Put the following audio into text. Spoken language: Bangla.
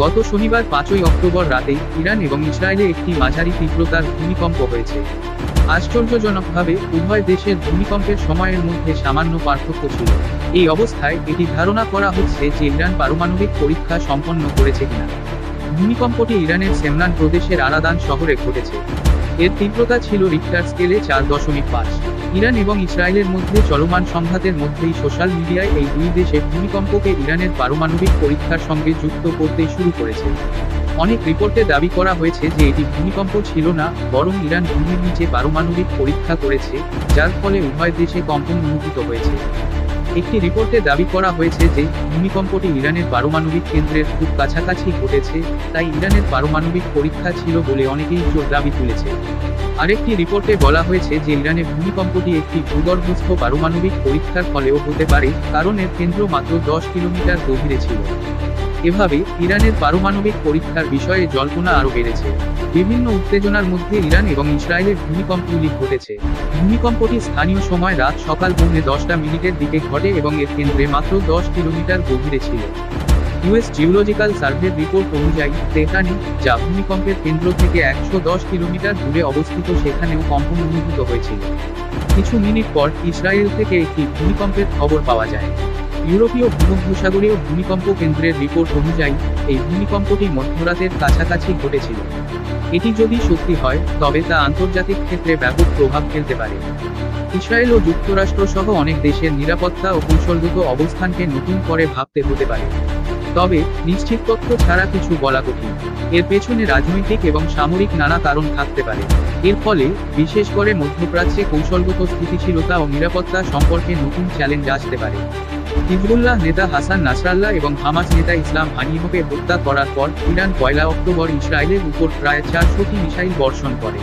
গত শনিবার পাঁচই অক্টোবর রাতে ইরান এবং ইসরায়েলে একটি মাঝারি তীব্রতার ভূমিকম্প হয়েছে। আশ্চর্যজনকভাবে, উভয় দেশের ভূমিকম্পের সময়ের মধ্যে সামান্য পার্থক্য ছিল। এই অবস্থায় এটি ধারণা করা হচ্ছে যে ইরান পারমাণবিক পরীক্ষা সম্পন্ন করেছে কিনা। ভূমিকম্পটি ইরানের সেমনান প্রদেশের আরাদান শহরে ঘটেছে। এর তীব্রতা ছিল রিক্টার স্কেলে চার দশমিক পাঁচ। ইরান এবং ইসরায়েলের মধ্যে চলমান সংঘাতের মধ্যেই সোশ্যাল মিডিয়ায় এই দুই দেশে ভূমিকম্পকে ইরানের পারমাণবিক পরীক্ষার সঙ্গে যুক্ত করতে শুরু করেছে। অনেক রিপোর্টে দাবি করা হয়েছে যে এটি ভূমিকম্প ছিল না, বরং ইরান ভূমির নিচে পারমাণবিক পরীক্ষা করেছে, যার ফলে উভয় দেশে কম্পন অনুভূত হয়েছে। একটি রিপোর্টে দাবি করা হয়েছে যে, ভূমিকম্পটি ইরানের পারমাণবিক কেন্দ্রের খুব কাছাকাছি ঘটেছে, তাই ইরানের পারমাণবিক পরীক্ষা ছিল বলে অনেকেই জোর দাবি তুলেছে। আরেকটি রিপোর্টে বলা হয়েছে যে ইরানে ভূমিকম্পটি একটি ভূগর্ভস্থ পারমাণবিক পরীক্ষার ফলেও হতে পারে, কারণ এর কেন্দ্র মাত্র দশ কিলোমিটার গভীরে ছিল। এভাবে ইরানের পারমাণবিক পরীক্ষার বিষয়ে জল্পনা আরও বেড়েছে। বিভিন্ন উত্তেজনার মধ্যে ইরান এবং ইসরায়েলের ভূমিকম্পগুলি ঘটেছে। ভূমিকম্পটি স্থানীয় সময় রাত সকাল পৌনে দশটা মিনিটের দিকে ঘটে এবং এর কেন্দ্রে মাত্র দশ কিলোমিটার গভীরে ছিল। ইউএস জিওলজিক্যাল সার্ভের রিপোর্ট অনুযায়ী, তেহরানি, যা ভূমিকম্পের কেন্দ্র থেকে একশো দশ কিলোমিটার দূরে অবস্থিত সেখানেও কম্পন অনুভূত হয়েছিল। কিছু মিনিট পর ইসরায়েল থেকে একটি ভূমিকম্পের খবর পাওয়া যায়। ইউরোপীয় ভূমধ্যসাগরীয় ভূমিকম্প কেন্দ্রের রিপোর্ট অনুযায়ী, এই ভূমিকম্পটি মধ্যরাতের কাছাকাছি ঘটেছিল। এটি যদি সত্যি হয়, তবে তা আন্তর্জাতিক ক্ষেত্রে ব্যাপক প্রভাব ফেলতে পারে। ইসরায়েল ও যুক্তরাষ্ট্র সহ অনেক দেশের নিরাপত্তা ও কৌশলগত অবস্থানকে নতুন করে ভাবতে হতে পারে। তবে, নিশ্চিত তথ্য ছাড়া কিছু বলা কঠিন। এর পেছনে রাজনৈতিক এবং সামরিক নানা কারণ থাকতে পারে। এর ফলে, বিশেষ করে মধ্যপ্রাচ্যে কৌশলগত স্থিতিশীলতা ও নিরাপত্তা সম্পর্কে নতুন চ্যালেঞ্জ আসতে পারে। হিজবুল্লাহ নেতা হাসান নাসরাল্লাহ এবং হামাস নেতা ইসলাম হানিহকে হত্যা করার পর ইরান পয়লা অক্টোবর ইসরায়েলের উপর প্রায় চারশোটি মিসাইল বর্ষণ করে।